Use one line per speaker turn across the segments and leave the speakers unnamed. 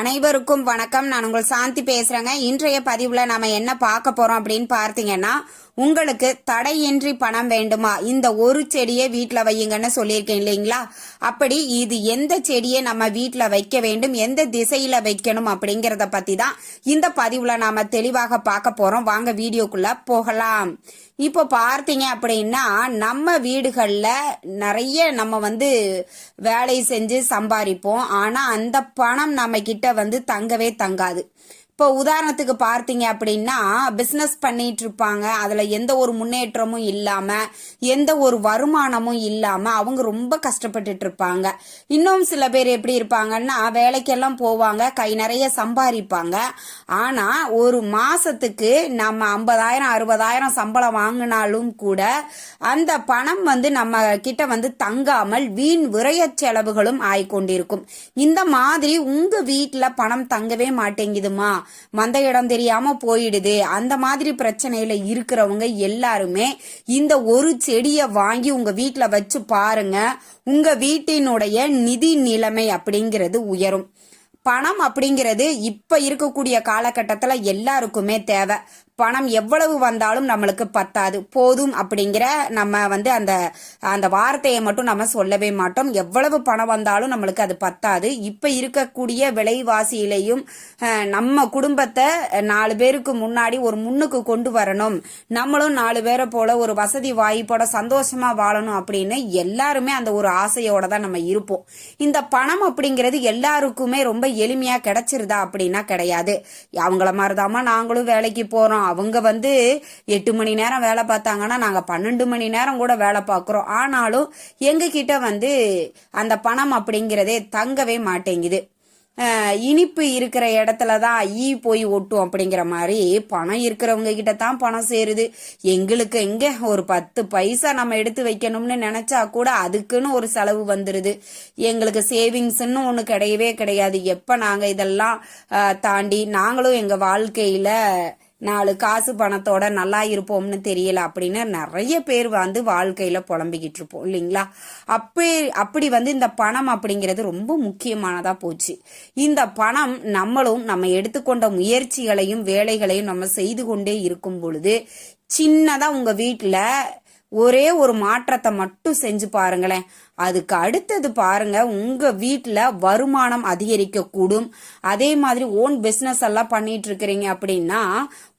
அனைவருக்கும் வணக்கம். நான் உங்கள் சாந்தி பேசுறேங்க. இன்றைய பதிவுல நாம என்ன பார்க்க போறோம் அப்படின்னு பார்த்தீங்கன்னா உங்களுக்கு தடையின்றி பணம் வேண்டுமா? இந்த ஒரு செடியை வீட்டில் வையுங்கன்னு சொல்லியிருக்கேன் இல்லைங்களா? அப்படி இது எந்த செடியை நம்ம வீட்டில் வைக்க வேண்டும்? எந்த திசையில வைக்கணும் அப்படிங்கறத பத்தி தான் இந்த பதிவுல நாம தெளிவாக பார்க்க போறோம். வாங்க வீடியோக்குள்ள போகலாம். இப்போ பார்த்தீங்க அப்படின்னா நம்ம வீடுகளில் நிறைய நம்ம வந்து வேலை செஞ்சு சம்பாதிப்போம் ஆனால் அந்த பணம் நம்ம கிட்ட வந்து தங்கவே தங்காது. இப்போ உதாரணத்துக்கு பார்த்தீங்க அப்படின்னா பிஸ்னஸ் பண்ணிட்டு இருப்பாங்க அதில் எந்த ஒரு முன்னேற்றமும் இல்லாமல் எந்த ஒரு வருமானமும் இல்லாமல் அவங்க ரொம்ப கஷ்டப்பட்டுட்டு இருப்பாங்க இன்னும் சில பேர் எப்படி இருப்பாங்கன்னா வேலைக்கெல்லாம் போவாங்க கை நிறைய சம்பாதிப்பாங்க. ஆனால் ஒரு மாசத்துக்கு நம்ம ஐம்பதாயிரம் அறுபதாயிரம் சம்பளம் வாங்கினாலும் கூட அந்த பணம் வந்து நம்ம கிட்ட வந்து தங்காமல் வீண் விரைய செலவுகளும் ஆய்கொண்டிருக்கும் இந்த மாதிரி உங்க வீட்டில் பணம் தங்கவே மாட்டேங்குதுமா? மந்த இடம் தெரியாம போயிடுது. அந்த மாதிரி பிரச்சனையில இருக்கிறவங்க எல்லாருமே இந்த ஒரு செடியை வாங்கி உங்க வீட்டுல வச்சு பாருங்க. உங்க வீட்டினுடைய நிதி நிலைமை அப்படிங்கிறது உயரும். பணம் அப்படிங்கிறது இப்ப இருக்கக்கூடிய காலகட்டத்துல எல்லாருக்குமே தேவை. பணம் எவ்வளவு வந்தாலும் நம்மளுக்கு பத்தாது. போதும் அப்படிங்கிற நம்ம வந்து அந்த அந்த வார்த்தையை மட்டும் நம்ம சொல்லவே மாட்டோம். எவ்வளவு பணம் வந்தாலும் நம்மளுக்கு அது பத்தாது. இப்ப இருக்கக்கூடிய விலைவாசியிலையும் நம்ம குடும்பத்தை நாலு பேருக்கு முன்னாடி ஒரு முன்னுக்கு கொண்டு வரணும். நம்மளும் நாலு பேரை போல ஒரு வசதி வாய்ப்போட சந்தோஷமா வாழணும் அப்படின்னு எல்லாருமே அந்த ஒரு ஆசையோட தான் நம்ம இருப்போம். இந்த பணம் அப்படிங்கிறது எல்லாருக்குமே ரொம்ப எளிமையா கிடைச்சிருதா அப்படின்னா கிடையாது. அவங்கள மாதிரிதாம்மா நாங்களும் வேலைக்கு போறோம். அவங்க வந்து எட்டு மணி நேரம் வேலை பார்த்தாங்கன்னா நாங்க பன்னெண்டு மணி நேரம் கூட வேலை பார்க்குறோம். ஆனாலும் எங்ககிட்ட வந்து அந்த பணம் அப்படிங்கிறதே தங்கவே மாட்டேங்குது. இனிப்பு இருக்கிற இடத்துல தான் ஈ போய் ஒட்டும் அப்படிங்கிற மாதிரி பணம் இருக்கிறவங்க கிட்ட தான் பணம் சேருது. எங்களுக்கு எங்க ஒரு பத்து பைசா நம்ம எடுத்து வைக்கணும்னு நினைச்சா கூட அதுக்குன்னு ஒரு செலவு வந்துருது. எங்களுக்கு சேவிங்ஸ்ன்னு ஒன்று கிடையவே கிடையாது. எப்போ நாங்கள் இதெல்லாம் தாண்டி நாங்களும் எங்கள் வாழ்க்கையில் நாலு காசு பணத்தோட நல்லா இருப்போம்னு தெரியல அப்படின்னு நிறைய பேர் வந்து வாழ்க்கையில புலம்பிக்கிட்டு இருப்போம் இல்லைங்களா? அப்படி அப்படி வந்து இந்த பணம் அப்படிங்கிறது ரொம்ப முக்கியமானதா போச்சு. இந்த பணம் நம்மளும் நம்ம எடுத்துக்கொண்ட முயற்சிகளையும் வேலைகளையும் நம்ம செய்து கொண்டே இருக்கும் பொழுது சின்னதா உங்க வீட்டுல ஒரே ஒரு மாற்றத்தை மட்டும் செஞ்சு பாருங்களேன். அதுக்கு அடுத்தது பாருங்க உங்க வீட்டில் வருமானம் அதிகரிக்க கூடும் அதே மாதிரி ஓன் பிஸ்னஸ் எல்லாம் பண்ணிட்டு இருக்கிறீங்க அப்படின்னா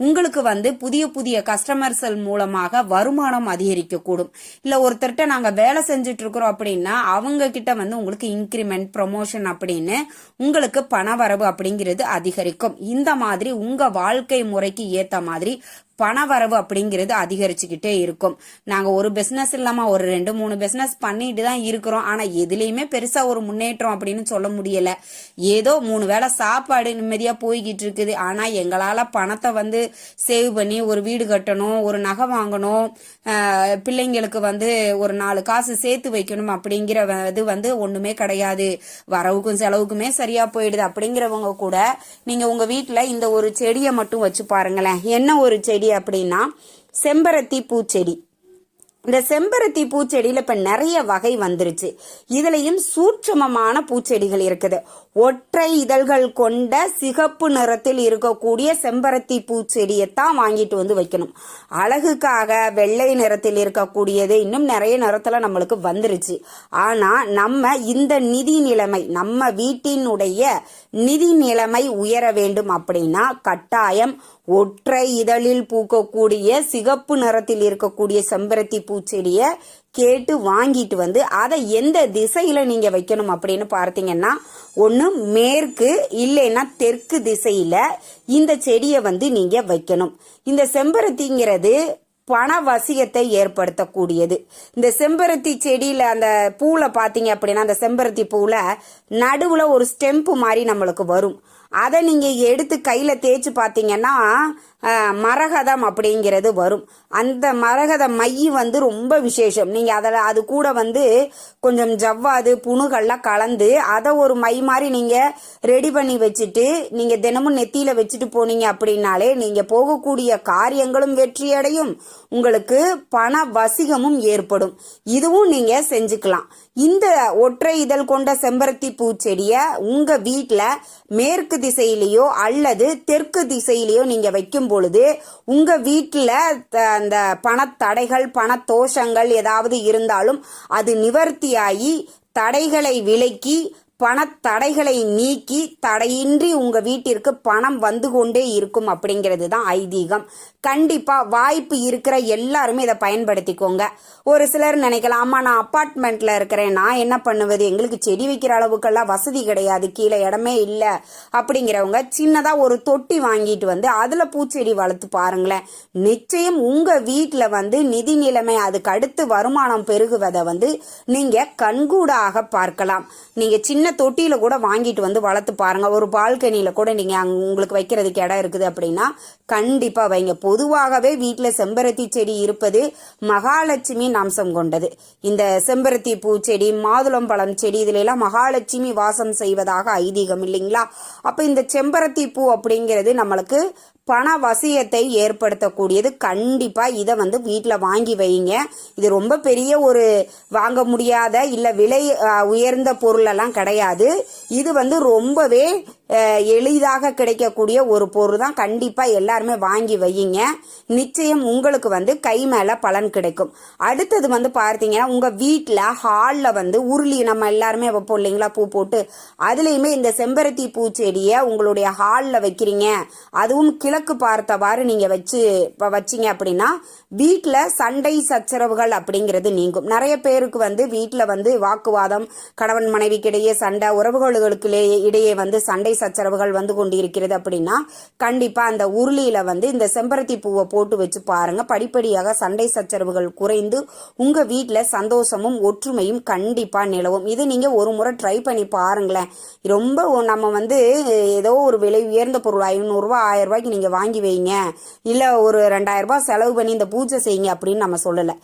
உங்களுக்கு வந்து புதிய புதிய கஸ்டமர்ஸல் மூலமாக வருமானம் அதிகரிக்க கூடும் இல்ல ஒருத்தர்கிட்ட நாங்க வேலை செஞ்சுட்டு இருக்கிறோம் அப்படின்னா அவங்க கிட்ட வந்து உங்களுக்கு இன்க்ரிமெண்ட் ப்ரொமோஷன் அப்படின்னு உங்களுக்கு பண வரவு அப்படிங்கிறது அதிகரிக்கும். இந்த மாதிரி உங்க வாழ்க்கை முறைக்கு ஏத்த மாதிரி பணவரவு அப்படிங்கிறது அதிகரிச்சுக்கிட்டே இருக்கும். நாங்க ஒரு பிசினஸ் இல்லாம ஒரு ரெண்டு மூணு பிசினஸ் பண்ணிட்டு தான் இருக்கிறோம். ஆனால் எதுலேயுமே பெருசாக ஒரு முன்னேற்றம் அப்படின்னு சொல்ல முடியலை. ஏதோ மூணு வேளை சாப்பாடு நிம்மதியாக போய்கிட்டு இருக்குது. ஆனால் எங்களால் பணத்தை வந்து சேவ் பண்ணி ஒரு வீடு கட்டணும் ஒரு நகை வாங்கணும் பிள்ளைங்களுக்கு வந்து ஒரு நாலு காசு சேர்த்து வைக்கணும் அப்படிங்கிற வ- இது வந்து ஒன்றுமே கிடையாது. வரவுக்கும் செலவுக்குமே சரியாக போயிடுது. அப்படிங்கிறவங்க கூட நீங்கள் உங்கள் வீட்டில் இந்த ஒரு செடியை மட்டும் வச்சு பாருங்களேன். என்ன ஒரு செடி அப்படின்னா செம்பருத்தி பூச்செடி. இந்த செம்பருத்தி பூச்செடியில இப்ப நிறைய வகை வந்துருச்சு. இதுலயும் சூட்சமமான பூச்செடிகள் இருக்குது. ஒற்றை இதழ்கள் கொண்ட சிகப்பு நிறத்தில் இருக்கக்கூடிய செம்பருத்தி பூச்செடியை தான் வாங்கிட்டு வந்து வைக்கணும். அழகுக்காக வெள்ளை நிறத்தில் இருக்கக்கூடியது இன்னும் நிறைய நிறத்துல நம்மளுக்கு வந்துருச்சு. ஆனா நம்ம இந்த நிதி நிலைமை நம்ம வீட்டினுடைய நிதி நிலைமை உயர வேண்டும் அப்படின்னா கட்டாயம் ஒற்றை இதழில் பூக்கக்கூடிய சிகப்பு நிறத்தில் இருக்கக்கூடிய செம்பருத்தி பூச்செடியை கேட்டு வாங்கிட்டு வந்து அதை எந்த திசையில நீங்க வைக்கணும் அப்படின்னு பார்த்தீங்கன்னா ஒன்று மேற்கு இல்லைன்னா தெற்கு திசையில இந்த செடியை வந்து நீங்க வைக்கணும். இந்த செம்பருத்திங்கிறது பண வசியத்தை ஏற்படுத்தக்கூடியது. இந்த செம்பருத்தி செடியில அந்த பூல பாத்தீங்க அப்படின்னா அந்த செம்பருத்தி பூல நடுவுல ஒரு ஸ்டெம்ப் மாதிரி நம்மளுக்கு வரும். அதை நீங்கள் எடுத்து கையில் தேய்ச்சி பார்த்தீங்கன்னா மரகதம் அப்படிங்கிறது வரும். அந்த மரகத மை வந்து ரொம்ப விசேஷம். நீங்கள் அதில் அது கூட வந்து கொஞ்சம் ஜவ்வாது புணுகள்லாம் கலந்து அதை ஒரு மை மாதிரி நீங்கள் ரெடி பண்ணி வச்சுட்டு நீங்கள் தினமும் நெத்தியில் வச்சுட்டு போனீங்க அப்படின்னாலே நீங்கள் போகக்கூடிய காரியங்களும் வெற்றியடையும் உங்களுக்கு பண வசிகமும் ஏற்படும். இதுவும் நீங்கள் செஞ்சுக்கலாம். இந்த ஒற்றை இதழ் கொண்ட செம்பருத்தி பூச்செடியை உங்கள் வீட்டில் மேற்கு திசையிலேயோ அல்லது தெற்கு திசையிலேயோ நீங்கள் வைக்கும் பொழுது உங்க வீட்டில் த- அந்த பணத்தடைகள் பணத்தோஷங்கள் ஏதாவது இருந்தாலும் அது நிவர்த்தியாகி தடைகளை விலக்கி பணத்தடைகளை நீக்கி தடையின்றி உங்க வீட்டிற்கு பணம் வந்து கொண்டே இருக்கும் அப்படிங்கிறது தான் ஐதீகம். கண்டிப்பாக வாய்ப்பு இருக்கிற எல்லாருமே இதை பயன்படுத்திக்கோங்க. ஒரு சிலர் நினைக்கலாம் ஆமாம் நான் அப்பார்ட்மெண்ட்ல இருக்கிறேன். நான் என்ன பண்ணுவது? எங்களுக்கு செடி வைக்கிற அளவுக்கெல்லாம் வசதி கிடையாது. கீழே இடமே இல்லை. அப்படிங்கிறவங்க சின்னதாக ஒரு தொட்டி வாங்கிட்டு வந்து அதில் பூச்செடி வளர்த்து பாருங்களேன். நிச்சயம் உங்கள் வீட்டில் வந்து நிதி நிலைமை அதுக்கு அடுத்து வருமானம் பெருகுவதை வந்து நீங்கள் கண்கூடாக பார்க்கலாம். நீங்கள் சின்ன தொட்டியில் கூட வாங்கிட்டு வந்து வளர்த்து பாருங்கள் ஒரு பால்கனியில் கூட நீங்கள் அங் உங்களுக்கு வைக்கிறதுக்கு இடம் இருக்குது அப்படின்னா கண்டிப்பாக வைங்க. பொதுவாகவே வீட்டில் செம்பருத்தி செடி இருப்பது மகாலட்சுமி அம்சம் கொண்டது. இந்த செம்பருத்தி பூச்செடி மாதுளம்பழம் செடி இதிலெல்லாம் மகாலட்சுமி வாசம் செய்வதாக ஐதீகம் இல்லைங்களா? அப்போ இந்த செம்பருத்தி பூ அப்படிங்கிறது நம்மளுக்கு பண வசியத்தை ஏற்படுத்தக்கூடியது. கண்டிப்பாக இதை வந்து வீட்டில் வாங்கி வைங்க. இது ரொம்ப பெரிய ஒரு வாங்க முடியாத இல்லை விலை உயர்ந்த பொருளெல்லாம் கிடையாது. இது வந்து ரொம்பவே எளிதாக கிடைக்கக்கூடிய ஒரு பொருள் தான் கண்டிப்பாக எல்லாருமே வாங்கி வையுங்க. நிச்சயம் உங்களுக்கு வந்து கை மேலே பலன் கிடைக்கும். அடுத்தது வந்து பார்த்தீங்கன்னா உங்கள் வீட்டில் ஹாலில் வந்து உருளி நம்ம எல்லாருமே வைப்போம் இல்லைங்களா? பூ போட்டு. அதுலேயுமே இந்த செம்பருத்தி பூச்செடியை உங்களுடைய ஹாலில் வைக்கிறீங்க. அதுவும் கிழக்கு பார்த்தவாறு நீங்கள் வச்சு இப்போ வச்சீங்க அப்படின்னா வீட்டில் சண்டை சச்சரவுகள் அப்படிங்கிறது நீங்கும். நிறைய பேருக்கு வந்து வீட்டில் வந்து வாக்குவாதம் கணவன் மனைவிக்கிடையே சண்டை உறவுகளுக்கு இடையே வந்து சண்டை சச்சரவுகள் வந்து கொண்டிருக்கிறது அப்படின்னா கண்டிப்பா அந்த உருளியில வந்து இந்த செம்பருத்தி பூவை போட்டு வச்சு பாருங்க. படிப்படியாக சண்டை சச்சரவுகள் குறைந்து உங்க வீட்டில் சந்தோஷமும் ஒற்றுமையும் கண்டிப்பா நிலவும். இது நீங்க ஒரு முறை ட்ரை பண்ணி பாருங்களேன். ரொம்ப நம்ம வந்து ஏதோ ஒரு விலை உயர்ந்த பொருள் ஐநூறுரூவா ஆயிரம் ரூபாய்க்கு நீங்க வாங்கி வைங்க. இல்ல ஒரு ரெண்டாயிரம் ரூபாய் செலவு பண்ணி இந்த பூஜை செய்யுங்க அப்படின்னு நம்ம சொல்லலை.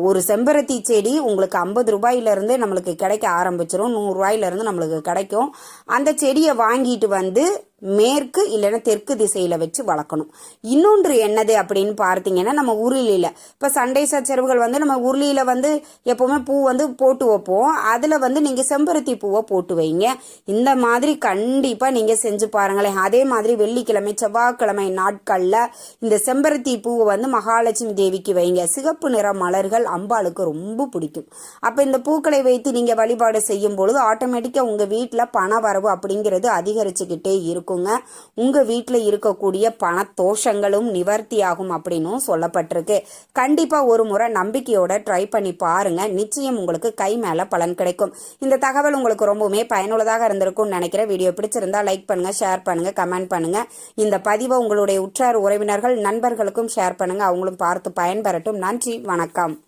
ஒரு செம்பருத்தி செடி உங்களுக்கு ஐம்பது ரூபாயிலேருந்து நம்மளுக்கு கிடைக்க ஆரம்பிச்சிரும். நூறுரூவாயிலேருந்து நம்மளுக்கு கிடைக்கும். அந்த செடியை வாங்கிட்டு வந்து மேற்கு இல்லைன்னா தெற்கு திசையில வச்சு வளர்க்கணும். இன்னொன்று என்னது அப்படின்னு பார்த்தீங்கன்னா நம்ம உருளியில இப்போ சண்டை சச்சரவுகள் வந்து நம்ம உருளியில வந்து எப்பவுமே பூ வந்து போட்டு வைப்போம். அதுல வந்து நீங்க செம்பருத்தி பூவை போட்டு வைங்க. இந்த மாதிரி கண்டிப்பா நீங்க செஞ்சு பாருங்களேன். அதே மாதிரி வெள்ளிக்கிழமை செவ்வாய்க்கிழமை நாட்களில் இந்த செம்பருத்தி பூவை வந்து மகாலட்சுமி தேவிக்கு வைங்க. சிகப்பு நிற மலர்கள் அம்பாளுக்கு ரொம்ப பிடிக்கும். அப்ப இந்த பூக்களை வைத்து நீங்க வழிபாடு செய்யும் பொழுது ஆட்டோமேட்டிக்கா உங்க வீட்டில் பண வரவு அப்படிங்கிறது அதிகரிச்சுக்கிட்டே இருக்கும். இருக்குங்க. உங்க வீட்டில் இருக்கக்கூடிய பண தோஷங்களும் நிவர்த்தியாகும் அப்படின்னும் சொல்லப்பட்டிருக்கு. கண்டிப்பா ஒரு முறை நம்பிக்கையோட ட்ரை பண்ணி பாருங்க. நிச்சயம் உங்களுக்கு கை மேல பலன் கிடைக்கும். இந்த தகவல் உங்களுக்கு ரொம்பவுமே பயனுள்ளதாக இருந்திருக்கும்னு நினைக்கிறேன். வீடியோ பிடிச்சிருந்தா லைக் பண்ணுங்க ஷேர் பண்ணுங்க கமெண்ட் பண்ணுங்க. இந்த பதிவை உங்களுடைய உற்றார் உறவினர்கள் நண்பர்களுக்கும் ஷேர் பண்ணுங்க. அவங்களும் பார்த்து பயன்பெறட்டும். நன்றி வணக்கம்.